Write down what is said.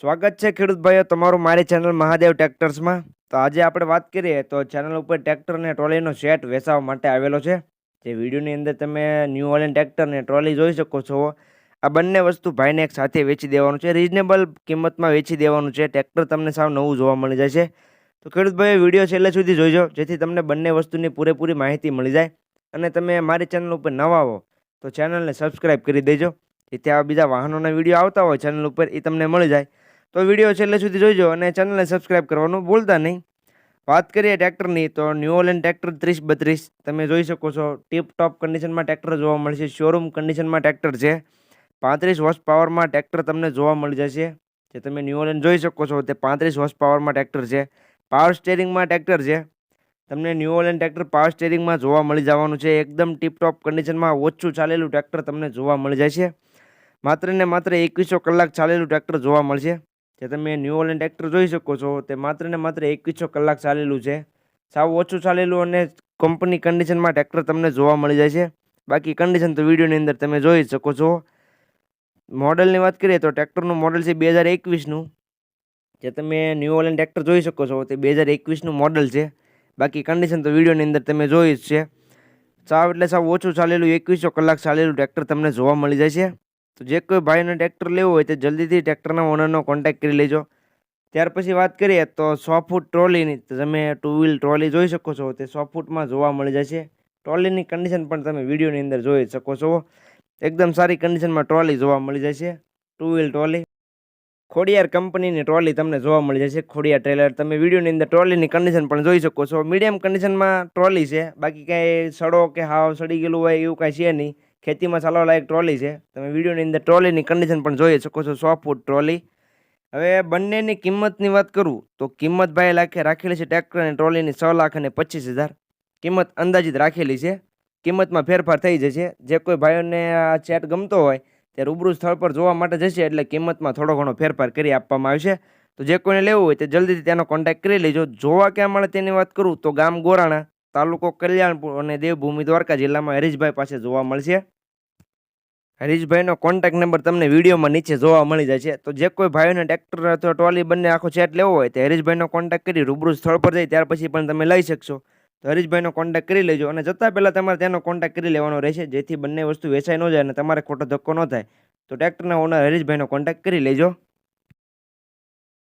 સ્વાગત છે ખેડૂત ભાઈઓ, તમારું મારી ચેનલ મહાદેવ ટ્રેક્ટર્સમાં તો આજે આપણે વાત કરીએ તો ચેનલ ઉપર ટ્રેક્ટર અને ટ્રોલીનો સેટ વેચાવા માટે આવેલો છે. જે વિડીયોની અંદર તમે ન્યૂ ઓલેન ટ્રેક્ટર અને ટ્રોલી જોઈ શકો છો. આ બંને વસ્તુ ભાઈને એક સાથે વેચી દેવાનું છે. રિઝનેબલ કિંમતમાં વેચી દેવાનું છે. ટ્રેક્ટર તમને સાવ નવું જોવા મળી જશે તો ખેડૂત ભાઈઓ વીડિયો છેલ્લે સુધી જોઈજો. જેથી તમને બંને વસ્તુની પૂરેપૂરી માહિતી મળી જાય. અને તમે મારી ચેનલ ઉપર નવા આવો તો ચેનલને સબસ્ક્રાઈબ કરી દેજો. જેથી આવા બીજા વાહનોના વીડિયો આવતા હોય ચેનલ ઉપર એ તમને મળી જાય. તો વીડિયો છેલ્લે સુધી જોઈજો અને ચેનલને સબસ્ક્રાઈબ કરવાનું ભૂલતા નહીં. વાત કરીએ ટ્રેક્ટરની, તો ન્યુઓલેન્ડ ઓલેન ટ્રેક્ટર ત્રીસ બત્રીસ, તમે જોઈ શકો છો ટીપ ટોપ કન્ડિશનમાં ટ્રેક્ટર જોવા મળશે શોરૂમ કન્ડિશનમાં ટ્રેક્ટર છે. પાંત્રીસ હોર્સ પાવરમાં ટ્રેક્ટર તમને જોવા મળી જશે. જે તમે ન્યૂ ઓલેન જોઈ શકો છો, તે પાંત્રીસ હોર્સ પાવરમાં ટ્રેક્ટર છે. પાવર સ્ટેરિંગમાં ટ્રેક્ટર છે. તમને ન્યુઓલેન્ડ ઓલેન ટ્રેક્ટર પાવર સ્ટેરિંગમાં જોવા મળી જવાનું છે. એકદમ ટીપટોપ કન્ડિશનમાં ઓછું ચાલેલું ટ્રેક્ટર તમને જોવા મળી જશે. માત્ર ને માત્ર એકવીસો કલાક ચાલેલું ટ્રેક્ટર જોવા મળશે. જે તમે ન્યૂ ઓલેન્ડ ટ્રેક્ટર જોઈ શકો છો, તે માત્ર ને માત્ર એકવીસો કલાક ચાલેલું છે. સાવ ઓછું ચાલેલું અને કંપની કન્ડિશનમાં ટ્રેક્ટર તમને જોવા મળી જાય છે. બાકી કન્ડિશન તો વિડીયોની અંદર તમે જોઈ શકો છો. મોડલની વાત કરીએ તો ટ્રેક્ટરનું મોડલ છે બે હજાર એકવીસનું. જે તમે ન્યૂ ઓલેન્ડ ટ્રેક્ટર જોઈ શકો છો, તે બે હજાર એકવીસનું મોડલ છે. બાકી કન્ડિશન તો વિડીયોની અંદર તમે જોઈ જ છે. સાવ એટલે સાવ ઓછું ચાલેલું, એકવીસો કલાક ચાલેલું ટ્રેક્ટર તમને જોવા મળી જાય છે. તો જે કોઈ ભાઈને ટ્રેક્ટર લેવું હોય તે જલ્દીથી ટ્રેક્ટરના ઓનરનો કોન્ટેક્ટ કરી લેજો. ત્યાર પછી વાત કરીએ તો સો ફૂટ ટ્રોલીની. તમે ટુ વ્હીલ ટ્રોલી જોઈ શકો છો. તે સો ફૂટમાં જોવા મળી જશે. ટ્રોલીની કન્ડિશન પણ તમે વિડીયોની અંદર જોઈ શકો છો. એકદમ સારી કન્ડિશનમાં ટ્રોલી જોવા મળી જશે. Two wheel trolley. ખોડિયાર કંપનીની ટ્રોલી તમને જોવા મળી જશે. ખોડિયાર ટ્રેલર તમે વિડીયોની અંદર ટ્રોલીની કન્ડિશન પણ જોઈ શકો છો. મીડિયમ કન્ડિશનમાં ટ્રોલી છે. બાકી કાંઈ સડો કે હાવ સડી ગયેલું હોય એવું કાંઈ છે નહીં. ખેતીમાં ચાલવા લાયક ટ્રોલી છે. તમે વિડીયોની અંદર ટ્રોલીની કન્ડિશન પણ જોઈ શકો છો, સો ફૂટ ટ્રોલી. હવે બંનેની કિંમતની વાત કરું, તો કિંમત ભાઈ લાખે રાખેલી છે ટ્રેક્ટર અને ટ્રોલીની છ લાખ અને પચીસ હજાર. કિંમત અંદાજિત રાખેલી છે. કિંમતમાં ફેરફાર થઈ જશે. જે કોઈ ભાઈઓને આ ચેટ ગમતો હોય, તે રૂબરૂ સ્થળ પર જોવા માટે જશે, એટલે કિંમતમાં થોડો ઘણો ફેરફાર કરી આપવામાં આવશે. તો જે કોઈને લેવું હોય, તે જલ્દીથી તેનો કોન્ટેક્ટ કરી લેજો. જોવા ક્યાં મળે તેની વાત કરું, તો ગામ ગોરાણા, તાલુકો કલ્યાણપુર અને દેવભૂમિ દ્વારકા જિલ્લામાં હરીશભાઈ પાસે જોવા મળશે. હરીશભાઈનો કોન્ટેક્ટ નંબર તમને વિડીયોમાં નીચે જોવા મળી જાય છે. તો જે કોઈ ભાઈઓને ટ્રેક્ટર અથવા ટ્રોલી બંને આખો સેટ લેવો હોય, તો હરીશભાઈનો કોન્ટેક્ટ કરી રૂબરૂ સ્થળ પર જઈ, ત્યાર પછી પણ તમે લઈ શકશો. તો હરીશભાઈનો કોન્ટેક્ટ કરી લેજો અને જતાં પહેલાં તમારે તેનો કોન્ટેક્ટ કરી લેવાનો રહેશે, જેથી બંને વસ્તુ વેચાઈ ન જાય અને તમારે ખોટો ધક્કો ન થાય. તો ટ્રેક્ટરના ઓનર હરીશભાઈનો કોન્ટેક્ટ કરી લેજો.